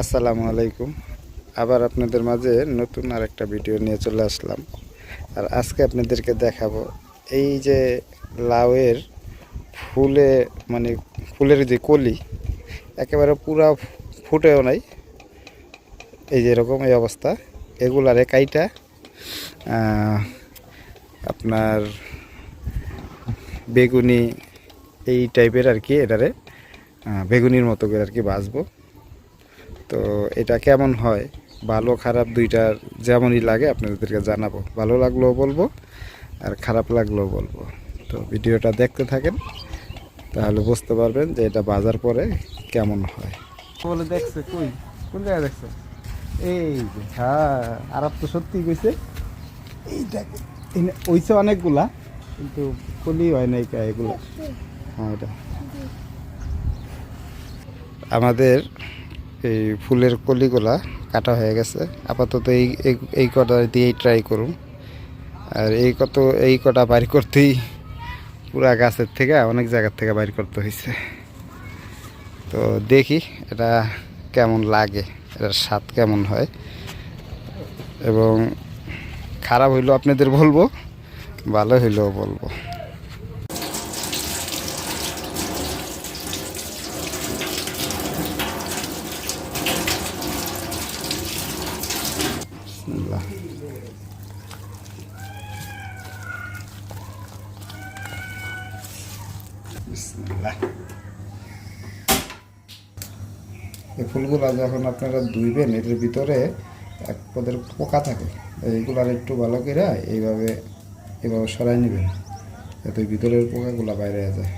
আসসালামু আলাইকুম। আবার আপনাদের মাঝে নতুন আর একটা ভিডিও নিয়ে চলে আসলাম। আর আজকে আপনাদেরকে দেখাবো এই যে লাউয়ের ফুলে মানে ফুলের যে কলি একেবারে পুরা ফুটেও নাই। এই যে এরকম এই অবস্থা। এগুলারে কাইটা আহ, আপনার বেগুনি এই টাইপের আর কি এটারে বেগুনির মতো করে আর কি বাঁচবো। তো এটা কেমন হয়? ভালো খারাপ দুইটার যেমনই লাগে আপনাদেরকে জানাব। ভালো লাগলেও বলব আর খারাপ লাগলেও বলব। তো ভিডিওটা দেখতে থাকেন তাহলে বুঝতে পারবেন যে এটা বাজার পরে কেমন হয়। বলে দেখছে কই? কোন জায়গায় দেখছে? এই যে হ্যাঁ আরব তো সত্যি কইছে। এইটাকে ওইছে অনেকগুলা কিন্তু কলি হয় নাই এগুলা। হ্যাঁ এটা। আমাদের এই ফুলের কলিগুলা কাটা হয়ে গেছে। আপাতত এই, এই- কটা দিয়েই ট্রাই করুন। আর এই কত, এই কটা বাইর করতেই পুরা গাছের থেকে অনেক জায়গার থেকে বাইর করতে হয়েছে। তো দেখি এটা কেমন লাগে, এটার স্বাদ কেমন হয়। এবং খারাপ হইলেও আপনাদের বলব, ভালো হইলেও বলব। বিসমিল্লাহ এই ফুলগুলা যখন আপনারা ধুইবেন এটার ভিতরে এক পদের পোকা থাকে। এইগুলার একটু ভালো করে এইভাবে এইভাবে সরাই নেবেন, যাতে ভিতরের পোকাগুলা বাইরে যায়।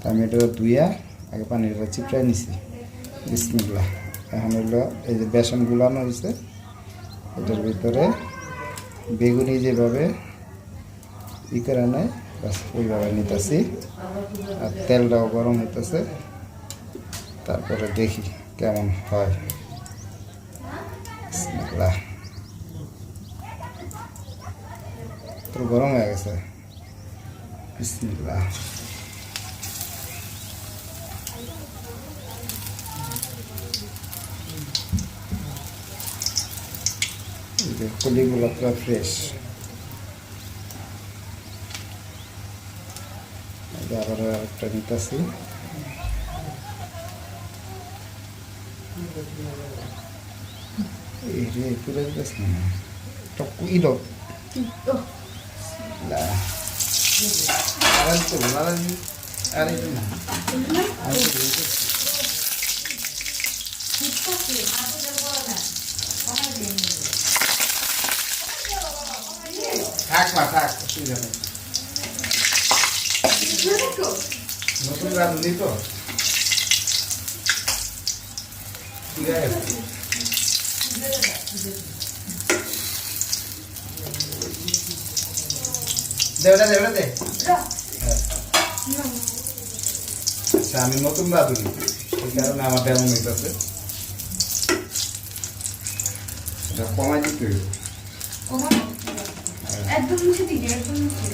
তা আমি এটা ধুইয়া আগে পানিটা চিপড়াই নিছি। বিসমিল্লাহ। এখন হলো এই যে বেসন গুলানো হয়েছে এটার ভিতরে বেগুনি যেভাবে ই করে নেয় বাস ওইভাবে নিতেছি। আর তেলটাও গরম হইতেছে। তারপরে দেখি কেমন হয়। তোর গরম হয়ে গেছে। বিসমিল্লাহ। যে কলিগুলো পুরো ফ্রেশ আবার একটা নিতেছি রে পুরো গেছে না টকু ইলো আরে না আরে থাক মা থাক অসুবিধা নেই নতুন রাঁধুনি তো ঠিক আছে দে ওটা দে আচ্ছা আমি নতুন রাঁধুনি এই কারণে আমার ডেমন হইতেছে এটা কমাই দিতে একদম নিচে দিকে একদম নিচে।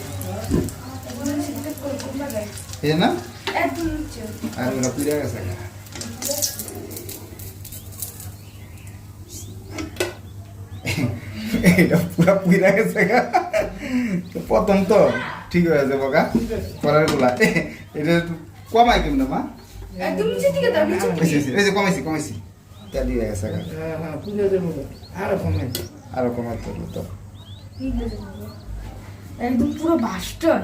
না? একদম নিচে। আর ওরা পুড়ে গেছে। এটা পুরা প্রথম তো ঠিক হয়ে যাব গা পরেরগুলা। এটা কমাই কেমন মা? একদম নিচে দিকে দাও নিচে এই যে, কমাইছি কমাইছি। তেলি হয়ে গেছে গা। হ্যাঁ হ্যাঁ দেবো আরও কমাই। তো। একদম পুরো ভাস্টার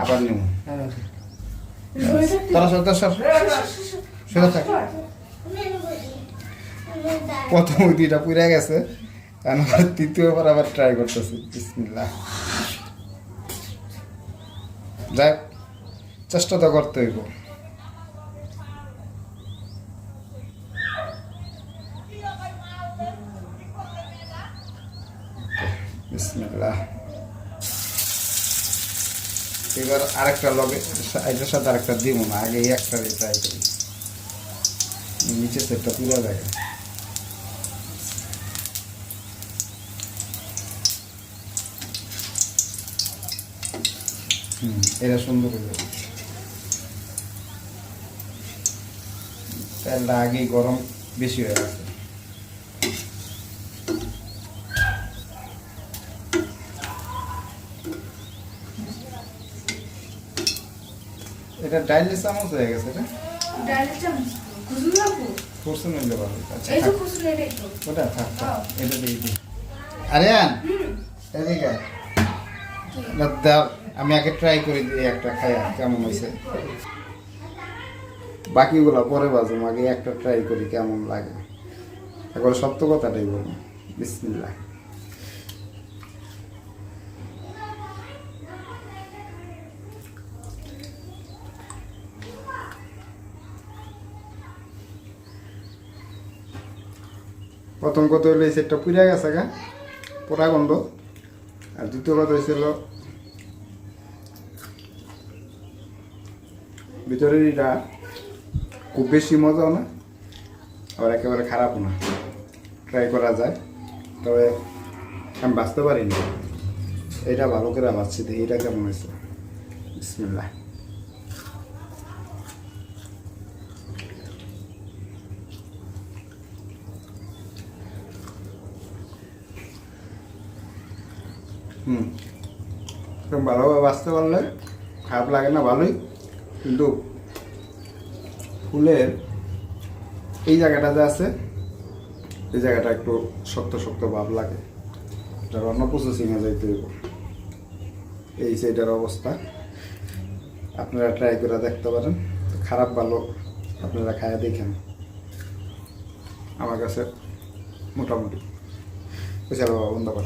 আবার নেব। সর তোরা সর সরে থাক। প্রথম দুইটা পুড়ে গেছে। আবার তৃতীয়বার আবার ট্রাই করতেছি। বিসমিল্লাহ। যাক চেষ্টা তো করতে হইব বিসমিল্লাহ। এবার আরেকটা এটার সাথে আরেকটা দিব না, আগে এই একটা ট্রাই করি। সেটটা এটা সুন্দর তেলটা আগেই গরম বেশি হয়ে গেছে। এটা ডাইলের চামচ হয়ে গেছে এটা? ডাইরেক্ট চামচ হইলে ভালো। আচ্ছা এই তো এটাই ওটা থাক। এটা দিয়ে দিই। এদিকে দাও। আমি আগে ট্রাই করে দিই একটা খাই কেমন হয়েছে। বাকিগুলো পরে বাজুম আগে একটা ট্রাই করি কেমন লাগে। একবার সত্য কথাটাই বলব। বিসমিল্লাহ। প্রথম কথা হলো এই সেটটা পুড়ে গেছে গা, পোড়া গন্ধ। আর দ্বিতীয় কথা হয়েছিল ভিতরের এটা খুব বেশি মজাও না, আবার একেবারে খারাপও না। ট্রাই করা যায়, তবে আমি বাঁচতে পারিনি। এটা ভালো করে বাঁচছি, দেখি এটা কেমন হয়েছে বিসমিল্লাহ। হুম। ভালোভাবে বাঁচতে পারলে খারাপ লাগে না ভালোই। কিন্তু ফুলের এই জায়গাটা যে আছে, এই জায়গাটা একটু শক্ত শক্ত ভাব লাগে। এটার অন্য প্রসেসিংয়ে যাইতে হইব। এই সেইটার অবস্থা, আপনারা ট্রাই করে দেখতে পারেন। খারাপ ভালো আপনারা খায়া দেখেন। আমার কাছে মোটামুটি। বাবা বন্ধ কর।